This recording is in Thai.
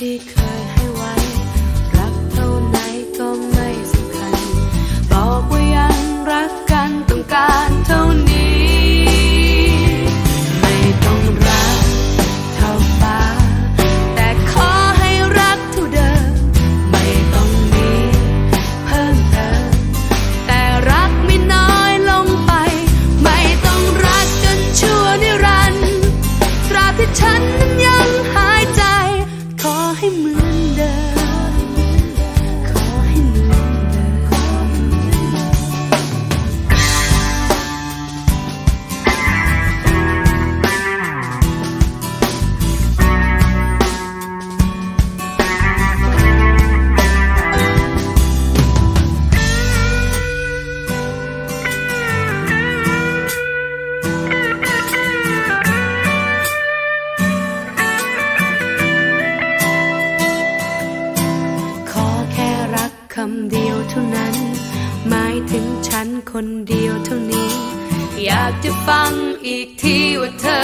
because เดียวเท่านั้น หมายถึงฉันคนเดียวเท่านี้ อยากจะฟังอีกทีว่าเธอ